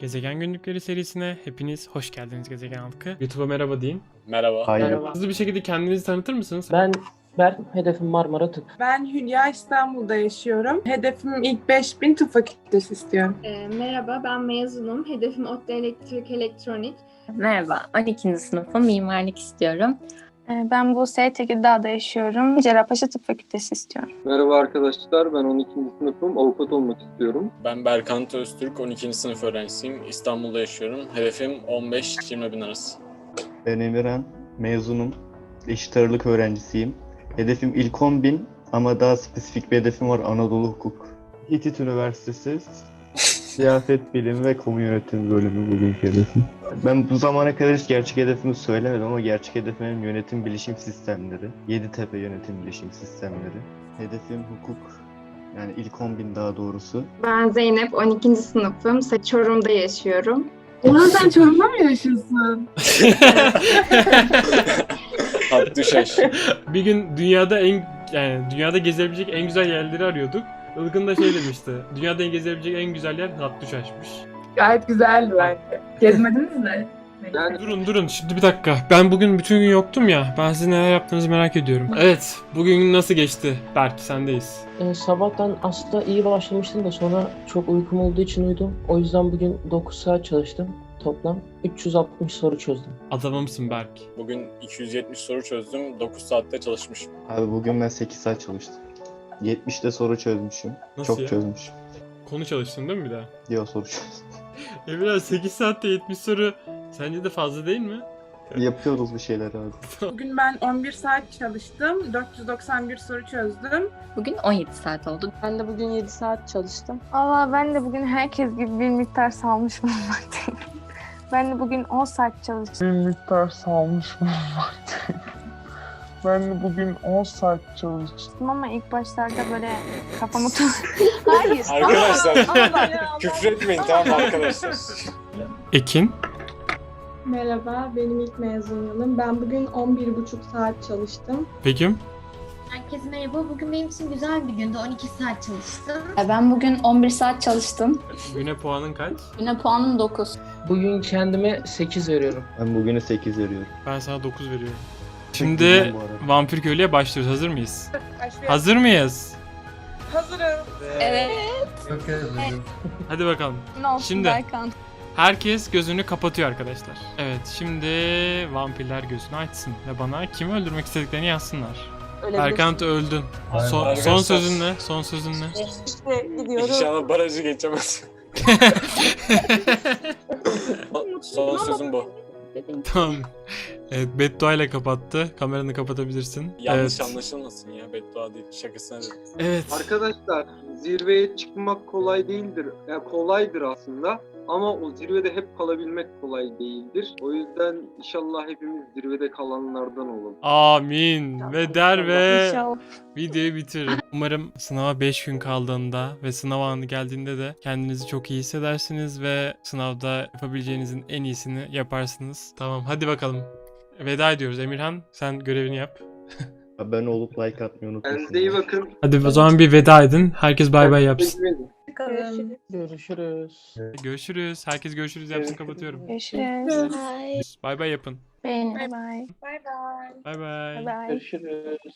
Gezegen Günlükleri serisine hepiniz hoş geldiniz Gezegen halkı. YouTube'a merhaba deyin. Merhaba. Hayır. Merhaba. Hızlı bir şekilde kendinizi tanıtır mısınız? Ben Berk, hedefim Marmara Tıp. Ben Hülya İstanbul'da yaşıyorum. Hedefim ilk 5000 tıp fakültesi istiyorum. E, merhaba, ben mezunum. Hedefim ODTÜ Elektrik Elektronik. Merhaba, 12. sınıfım mimarlık istiyorum. Ee, Ben Buse Tekirdağ'da yaşıyorum. Cerrahpaşa Tıp Fakültesi istiyorum. Merhaba arkadaşlar, ben 12. sınıfım, avukat olmak istiyorum. Ben Berkant Öztürk, 12. sınıf öğrencisiyim. İstanbul'da yaşıyorum. Hedefim 15-20 bin arası. Ben Emirhan, mezunum. Eşit ağırlık öğrencisiyim. Hedefim ilk 10 bin ama daha spesifik bir hedefim var Anadolu Hukuk. İTİT Üniversitesi Siyaset Bilimi ve Kamu Yönetimi bölümü bugünkü hedefim. Ben bu zamana kadar hiç gerçek hedefimi söylemedim ama gerçek hedefim yönetim bilişim sistemleri. Yeditepe yönetim bilişim sistemleri. Hedefim hukuk. Yani ilk 10 bin daha doğrusu. Ben Zeynep, 12. sınıfım. Çorum'da yaşıyorum. Oha sen Çorum'da mı yaşıyorsun? Hat düşer. bir gün dünyada en yani dünyada gezilebilecek en güzel yerleri arıyorduk. Ilgın da şey demişti. Dünyada en gezilebilecek en güzel yer Hattuşaş'mış. Gayet güzeldi bence. Gezmediniz de. Yani Durun durun şimdi bir dakika. Ben bugün bütün gün yoktum ya. Ben sizin neler yaptığınızı merak ediyorum. Evet. Bugün nasıl geçti? Berk sendeyiz. Ee, sabahtan aslında iyi başlamıştım da sonra çok uykum olduğu için uyudum. O yüzden bugün 9 saat çalıştım toplam. 360 soru çözdüm. Adamımsın Berk. Bugün 270 soru çözdüm. 9 saatte çalışmışım. Abi bugün ben 8 saat çalıştım. 70'te soru çözmüşüm. Nasıl Çok ya? çözmüşüm. Konu çalıştın değil mi bir daha? Diyor soru çözdüm. E biraz 8 saatte 70 soru sence de fazla değil mi? Yapıyoruz bir şeyler abi. Bugün ben 11 saat çalıştım. 491 soru çözdüm. Bugün 17 saat oldu. Ben de bugün 7 saat çalıştım. Allah ben de bugün herkes gibi bir miktar salmış bulunmaktayım. Ben de bugün 10 saat çalıştım. bir miktar salmış bulunmaktayım. Ben bugün 10 saat çalıştım. ama ilk başlarda böyle kafamı tut... Hayır. Arkadaşlar ben- küfretmeyin tamam mı arkadaşlar. Ekin. Merhaba, benim ilk mezun yılım. Ben bugün 11,5 saat çalıştım. Peki. Herkese merhaba. Bugün benim için güzel bir gündü. 12 saat çalıştım. Ben bugün 11 saat çalıştım. Güne puanın kaç? Güne puanım 9. Bugün kendime 8 veriyorum. Ben bugünü 8 veriyorum. Ben sana 9 veriyorum. Şimdi. Vampir Köylü'ye başlıyoruz. Hazır mıyız? Hazır mıyız? Hazırım. Evet. Hadi bakalım. Ne olsun Şimdi- Berkan. Herkes gözünü kapatıyor arkadaşlar. Evet şimdi vampirler gözünü açsın ve bana kimi öldürmek istediklerini yazsınlar. Berkant öldün. Son, son sözün ne? Son sözün ne? İşte gidiyorum. İnşallah barajı geçemez. Son sözüm bu. Tamam. Evet beddua ile kapattı. Kameranı kapatabilirsin. Yanlış evet. anlaşılmasın ya. Beddua değil. Şakasına dedim. Evet. arkadaşlar zirveye çıkmak kolay değildir. Yani kolaydır aslında ama o zirvede hep kalabilmek kolay değildir. O yüzden inşallah hepimiz zirvede kalanlardan olalım. Amin. Ve der ve İnşallah. videoyu bitiririm. Umarım sınava 5 gün kaldığında ve sınav anı geldiğinde de kendinizi çok iyi hissedersiniz ve sınavda yapabileceğinizin en iyisini yaparsınız. Tamam hadi bakalım. Veda ediyoruz. Emirhan sen görevini yap. Abone olup like atmayı unutmayın. Kendinize iyi bakın. Hadi o zaman bir veda edin. Herkes bay bay yapsın. Teşekkür ederim. Görüşürüz. Görüşürüz. Herkes görüşürüz yapsın kapatıyorum. Görüşürüz. Bay bay yapın. Bye bye. Bay bay. Bye bye. Görüşürüz.